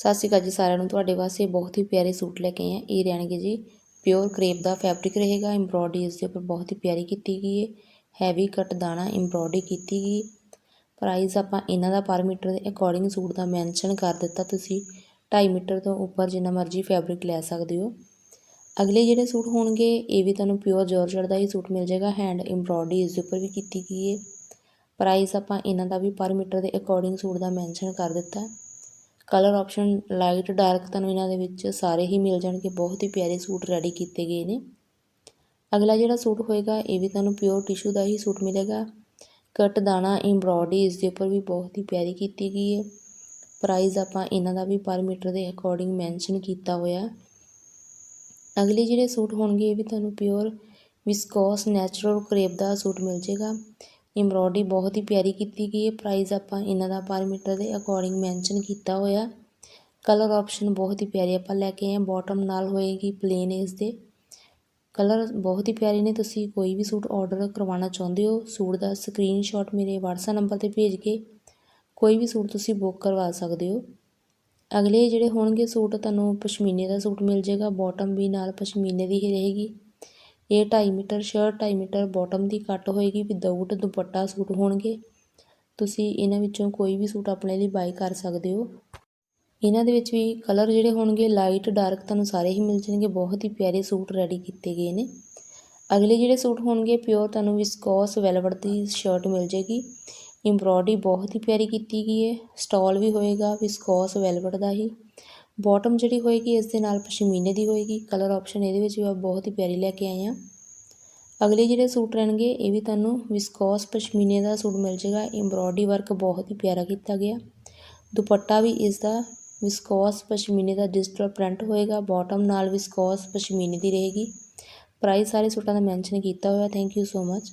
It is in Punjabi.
ਸਤਿ ਸ਼੍ਰੀ ਅਕਾਲ ਜੀ ਸਾਰਿਆਂ ਨੂੰ। ਤੁਹਾਡੇ ਵਾਸਤੇ ਬਹੁਤ ਹੀ ਪਿਆਰੇ ਸੂਟ ਲੈ ਕੇ ਆਏ ਹਾਂ। ਇਹ ਰਹਿਣਗੇ ਜੀ ਪਿਓਰ ਕਰੇਪ ਦਾ ਫੈਬਰਿਕ ਰਹੇਗਾ। ਐਮਬ੍ਰੋਇਡਰੀ ਇਸ ਦੇ ਉੱਪਰ ਬਹੁਤ ਹੀ ਪਿਆਰੀ ਕੀਤੀ ਗਈ ਹੈ। ਹੈਵੀ ਕੱਟ ਦਾਣਾ ਐਮਬ੍ਰੋਇਡਰੀ ਕੀਤੀ ਗਈ ਪ੍ਰਾਈਸ ਆਪਾਂ ਇਹਨਾਂ ਦਾ ਪਰ ਮੀਟਰ ਦੇ ਅਕੋਰਡਿੰਗ ਸੂਟ ਦਾ ਮੈਂਸ਼ਨ ਕਰ ਦਿੱਤਾ ਤੁਸੀਂ। 2.5 ਮੀਟਰ ਤੋਂ ਉੱਪਰ ਜਿੰਨਾ ਮਰਜ਼ੀ ਫੈਬਰਿਕ ਲੈ ਸਕਦੇ ਹੋ। ਅਗਲੇ ਜਿਹੜੇ ਸੂਟ ਹੋਣਗੇ, ਇਹ ਵੀ ਤੁਹਾਨੂੰ ਪਿਓਰ ਜਾਰਜਟ ਦਾ ਹੀ ਸੂਟ ਮਿਲ ਜਾਏਗਾ। ਹੈਂਡ ਐਮਬ੍ਰੋਇਡਰੀ ਇਸ ਦੇ ਉੱਪਰ ਵੀ ਕੀਤੀ ਗਈ ਹੈ। ਪ੍ਰਾਈਸ ਆਪਾਂ ਇਹਨਾਂ ਦਾ ਵੀ ਪਰ ਮੀਟਰ ਦੇ ਅਕੋਰਡਿੰਗ ਸੂਟ ਦਾ ਮੈਂਸ਼ਨ ਕਰ ਦਿੱਤਾ। ਕਲਰ ਆਪਸ਼ਨ ਲਾਈਟ ਡਾਰਕ ਤੁਹਾਨੂੰ ਇਹਨਾਂ ਦੇ ਵਿੱਚ ਸਾਰੇ ਹੀ ਮਿਲ ਜਾਣਗੇ। ਬਹੁਤ ਹੀ ਪਿਆਰੇ ਸੂਟ ਰੈਡੀ ਕੀਤੇ ਗਏ ਨੇ। ਅਗਲਾ ਜਿਹੜਾ ਸੂਟ ਹੋਏਗਾ, ਇਹ ਵੀ ਤੁਹਾਨੂੰ ਪਿਓਰ ਟਿਸ਼ੂ ਦਾ ਹੀ ਸੂਟ ਮਿਲੇਗਾ। ਕਟ ਦਾਣਾ ਐਮਬ੍ਰੋਇਡਰੀ ਇਸ ਦੇ ਉੱਪਰ ਵੀ ਬਹੁਤ ਹੀ ਪਿਆਰੀ ਕੀਤੀ ਗਈ ਹੈ। ਪ੍ਰਾਈਸ ਆਪਾਂ ਇਹਨਾਂ ਦਾ ਵੀ ਪਰ ਮੀਟਰ ਦੇ ਅਕੋਰਡਿੰਗ ਮੈਂਸ਼ਨ ਕੀਤਾ ਹੋਇਆ। ਅਗਲੇ ਜਿਹੜੇ ਸੂਟ ਹੋਣਗੇ, ਇਹ ਵੀ ਤੁਹਾਨੂੰ ਪਿਓਰ ਵਿਸਕੋਸ ਨੈਚੁਰਲ ਕਰੇਪ ਦਾ ਸੂਟ ਮਿਲ ਜਾਏਗਾ। ਇੰਬਰੋਇਡਰੀ ਬਹੁਤ ਹੀ ਪਿਆਰੀ ਕੀਤੀ ਗਈ ਹੈ। ਪ੍ਰਾਈਜ਼ ਆਪਾਂ ਇਹਨਾਂ ਦਾ ਪਰ ਮੀਟਰ ਦੇ ਅਕੋਰਡਿੰਗ ਮੈਂਸ਼ਨ ਕੀਤਾ ਹੋਇਆ। ਕਲਰ ਆਪਸ਼ਨ ਬਹੁਤ ਹੀ ਪਿਆਰੇ ਆਪਾਂ ਲੈ ਕੇ ਆਏ ਹਾਂ। ਬਾਟਮ ਨਾਲ ਹੋਏਗੀ ਪਲੇਨ ਇਸ ਦੇ। ਕਲਰ ਬਹੁਤ ਹੀ ਪਿਆਰੇ ਨੇ। ਤੁਸੀਂ ਕੋਈ ਵੀ ਸੂਟ ਆਰਡਰ ਕਰਵਾਉਣਾ ਚਾਹੁੰਦੇ ਹੋ, ਸੂਟ ਦਾ ਸਕਰੀਨਸ਼ਾਟ ਮੇਰੇ WhatsApp ਨੰਬਰ ਤੇ ਭੇਜ ਕੇ ਕੋਈ ਵੀ ਸੂਟ ਤੁਸੀਂ ਬੁੱਕ ਕਰਵਾ ਸਕਦੇ ਹੋ। ਅਗਲੇ ਜਿਹੜੇ ਹੋਣਗੇ ਸੂਟ, ਤੁਹਾਨੂੰ ਪਸ਼ਮੀਨੇ ਦਾ ਸੂਟ ਮਿਲ ਜਾਏਗਾ। ਬਾਟਮ ਵੀ ਨਾਲ ਪਸ਼ਮੀਨੇ ਦੀ ਹੀ ਰਹੇਗੀ। ਇਹ ਢਾਈ ਮੀਟਰ ਸ਼ਰਟ ਢਾਈ ਮੀਟਰ ਬੋਟਮ ਦੀ ਕੱਟ ਹੋਏਗੀ ਵਿਦਆਊਟ ਦੁਪੱਟਾ ਸੂਟ ਹੋਣਗੇ। ਤੁਸੀਂ ਇਹਨਾਂ ਵਿੱਚੋਂ ਕੋਈ ਵੀ ਸੂਟ ਆਪਣੇ ਲਈ ਬਾਈ ਕਰ ਸਕਦੇ ਹੋ। ਇਹਨਾਂ ਦੇ ਵਿੱਚ ਵੀ ਕਲਰ ਜਿਹੜੇ ਹੋਣਗੇ ਲਾਈਟ ਡਾਰਕ ਤੁਹਾਨੂੰ ਸਾਰੇ ਹੀ ਮਿਲ ਜਾਣਗੇ। ਬਹੁਤ ਹੀ ਪਿਆਰੇ ਸੂਟ ਰੈਡੀ ਕੀਤੇ ਗਏ ਨੇ। ਅਗਲੇ ਜਿਹੜੇ ਸੂਟ ਹੋਣਗੇ ਪਿਓਰ ਤੁਹਾਨੂੰ ਵਿਸਕੋਸ ਵੈਲਵਟ ਦੀ ਸ਼ਰਟ ਮਿਲ ਜੇਗੀ ਐਮਬ੍ਰੋਇਡਰੀ ਬਹੁਤ ਹੀ ਪਿਆਰੀ ਕੀਤੀ ਗਈ ਹੈ ਸਟਾਲ ਵੀ ਹੋਏਗਾ ਵਿਸਕੋਸ ਵੈਲਵਟ ਦਾ ਹੀ। ਬਾਟਮ ਜਿਹੜੀ ਹੋਏਗੀ, ਇਸ ਦੇ ਨਾਲ ਪਸ਼ਮੀਨੇ ਦੀ ਹੋਏਗੀ। ਕਲਰ ਆਪਸ਼ਨ ਇਹਦੇ ਵਿੱਚ ਵੀ ਬਹੁਤ ਹੀ ਪਿਆਰੀ ਲੈ ਕੇ ਆਏ ਆ ਅਗਲੇ ਜਿਹੜੇ ਸੂਟ ਰਹਿਣਗੇ, ਇਹ ਵੀ ਤੁਹਾਨੂੰ ਵਿਸਕੋਸ ਪਸ਼ਮੀਨੇ ਦਾ ਸੂਟ ਮਿਲ ਜਾਏਗਾ। ਐਮਬ੍ਰੋਇਡਰੀ ਵਰਕ ਬਹੁਤ ਹੀ ਪਿਆਰਾ ਕੀਤਾ ਗਿਆ। ਦੁਪੱਟਾ ਵੀ ਇਸ ਦਾ ਵਿਸਕੋਸ ਪਸ਼ਮੀਨੇ ਦਾ ਡਿਜੀਟਲ ਪ੍ਰਿੰਟ ਹੋਏਗਾ। ਬਾਟਮ ਨਾਲ ਵਿਸਕੋਸ ਪਸ਼ਮੀਨੇ ਦੀ ਰਹੇਗੀ। ਪ੍ਰਾਈਸ ਸਾਰੇ ਸੂਟਾਂ ਦਾ ਮੈਂਸ਼ਨ ਕੀਤਾ ਹੋਇਆ। Thank you so much